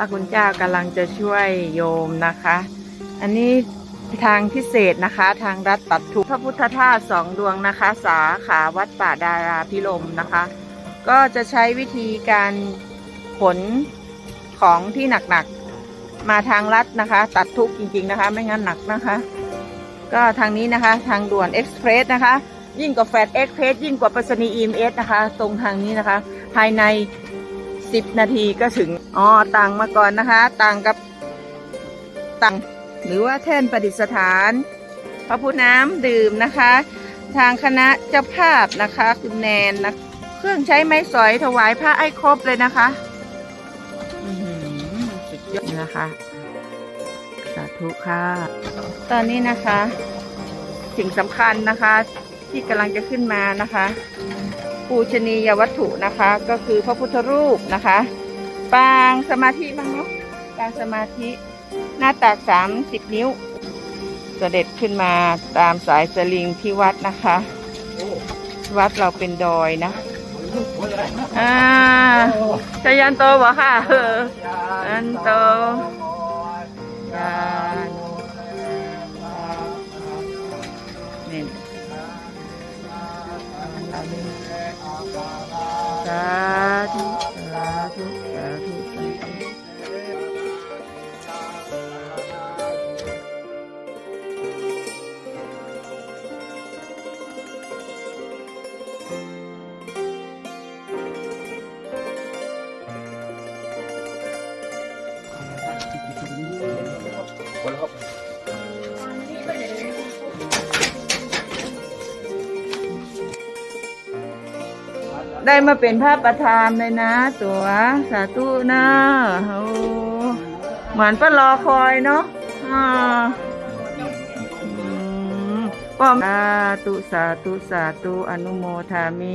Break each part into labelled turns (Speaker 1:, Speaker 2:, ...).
Speaker 1: พระคุณเจ้ากำลังจะช่วยโยมนะคะ อันนี้ทางพิเศษนะคะ ทางรัฐตัดทุกข์พระพุทธธาตุสองดวงนะคะ สาขาวัดป่าดาราพิรมนะคะ ก็จะใช้วิธีการขนของที่หนักๆ มาทางรัฐนะคะ ตัดทุกข์จริงๆนะคะ ไม่งั้นหนักนะคะ ก็ทางนี้นะคะทางด่วนเอ็กซ์เพรสนะคะ ยิ่งกว่าแฟดเอ็กซ์เพรสยิ่งกว่าปรษณีย์ EMS นะคะ ตรงทางนี้นะคะ ภายใน 10นาทีก็ถึง อ๋อต่างมาก่อนนะคะต่างกับต่างหรือว่าแท่นประดิษฐาน พระพุทธน้ำดื่มนะคะ ทางคณะเจ้าภาพนะคะ คุณแนนนะเครื่องใช้ไม้สอยถวายพระไอ้ครบเลยนะคะอื้อหือสุดยอดนะคะ สาธุค่ะ ตอนนี้นะคะ สิ่งสำคัญนะคะ ที่กำลังจะขึ้นมานะคะ ปูชนียวัตถุนะคะ ก็คือพระพุทธรูปนะคะ ปางสมาธิบ้างเนาะปางสมาธิหน้าตักสามสิบนิ้ว เสด็จขึ้นมาตามสายสลิงที่วัดนะคะ วัดเราเป็นดอยนะอ่าชยันโตบอค่ะออยันโตยันนี่ สาธุ ได้มาเป็นพระประธานเลยนะ ตัวสาธุนะโอ้เหมือนป้ารอคอยเนาะอ่าอืมป้อมสาธุสาธุสาธุอนุโมทามิ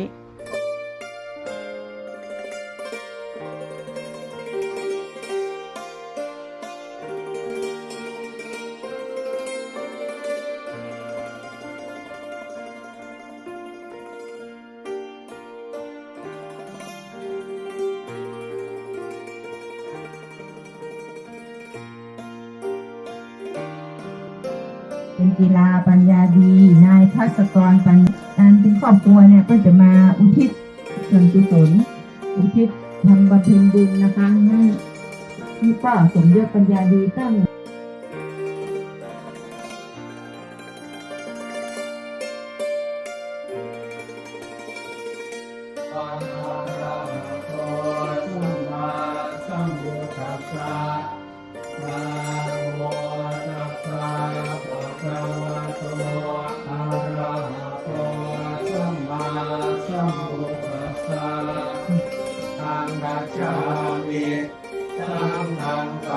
Speaker 2: เป็นกีฬาปัญญาดี นายพัศกรปัญการเป็นครอบครัวเนี่ยก็จะมาอุทิศส่วนกุศลอุทิศทำบำเพ็ญบุญนะคะให้ที่ป้าสมยศปัญญาดีตั้ง
Speaker 3: อะระหะโตสัมาสัมพุทธัส ธังกัจฉามิธัมมังป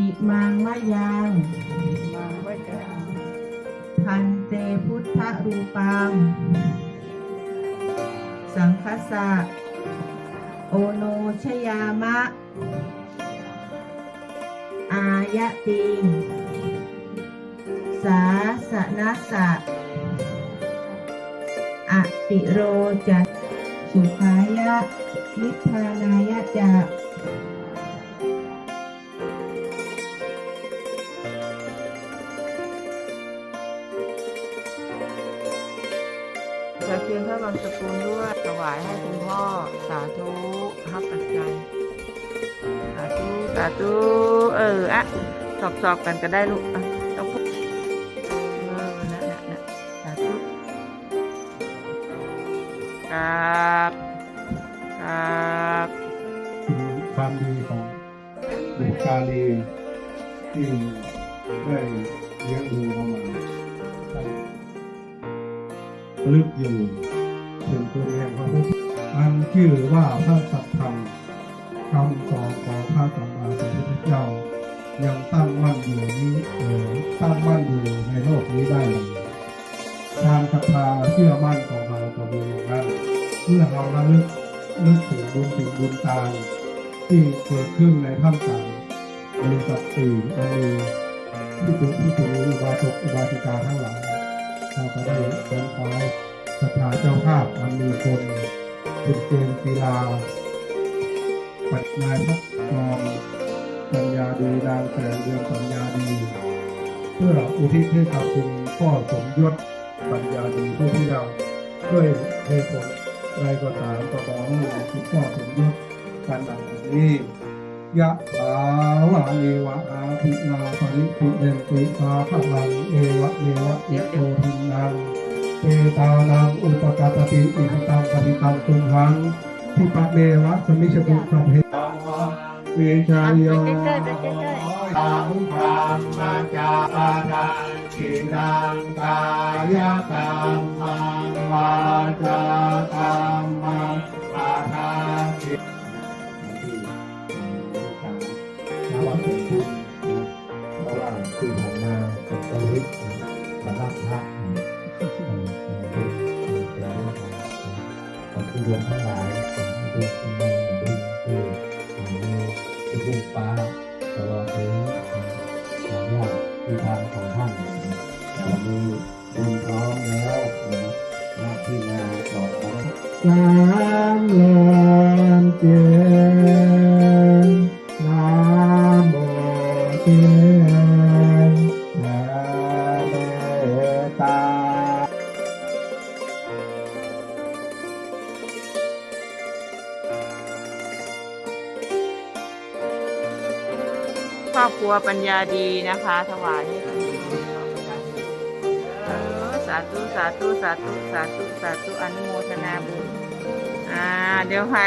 Speaker 3: อิมั
Speaker 2: งมะยัง
Speaker 1: มาไว้จ้ะ
Speaker 2: พันเตพุทธรูปัง สังคสะโอโนชยามะ อายะติง สาสนัสสะอติโรจัตสุขายะนิพพานายะจะ
Speaker 1: เพียงพระบางสกุลด้วยถวายให้คุณพ่อสาธุฮับปัจจัยสาธุสาธุเอออะสอบสอบกันก็ได้ลูกอะต้องพูดเออนะนะนะสาธุครับครับ
Speaker 3: ความดีของบุคาลีที่ได้เลี้ยงดูเขามา ลึกอยู่ถึงตัวแห่งพระพุทธอันชื่อว่าพระสัทธรรมคำสอนของพระสัมมาสัมพุทธ
Speaker 4: เจ้า ยังตั้งมั่นอยู่นี้เออตั้งมั่นอยู่ในโลกนี้ได้ทางศรัทธาเชื่อมั่นของเราก็มีอย่างนั้นเมื่อเราระลึกนึกถึงบุญถึงบุญตาที่เกิดขึ้นในท่ามกลางบริษัทสี่มีที่ถึงผู้ถืออุบาสกอุบาสิกาทั้งหลาย เราก็ได้ขนขวายศรัทธาเจ้าภาพอันมีคนคุณเจนกีฬาปัจนายพักกรปัญญาดีนางแสงเรืองปัญญาดี เพื่ออุทิศให้กับคุณพ่อสมยศปัญญาดีผู้ที่เราด้วยเหตุผลใดก็ตามก็ขอให้คุณพ่อสมยศการดังนี้ ยะถาวะเอวะอาภินาปริปิเรนติสาขลังเอวะเอวะเอโตทินังเปตานังอุปกาปติอิทิตังปฏิตังตุมหังทิปะเมวะสมิชตุสัพเพวิชายโยตังธรรมจาราชินังกายกรรมังวาจากรรมัง ของที่รวมทั้งหลายของที่คุณแม่ที่ที่มีที่รุ่งฟ้าตลอดถึงของญาติที่ทางของท่านวันนี้บุญพร้อมแล้วนะหน้าที่มาต่อของสามลม
Speaker 1: ครอบครัวปัญญาดีนะคะ ถวายให้ท่านเออสาธุสาธุสาธุสาธุสาธุอนุโมทนาบุญ อ่า เดี๋ยวพา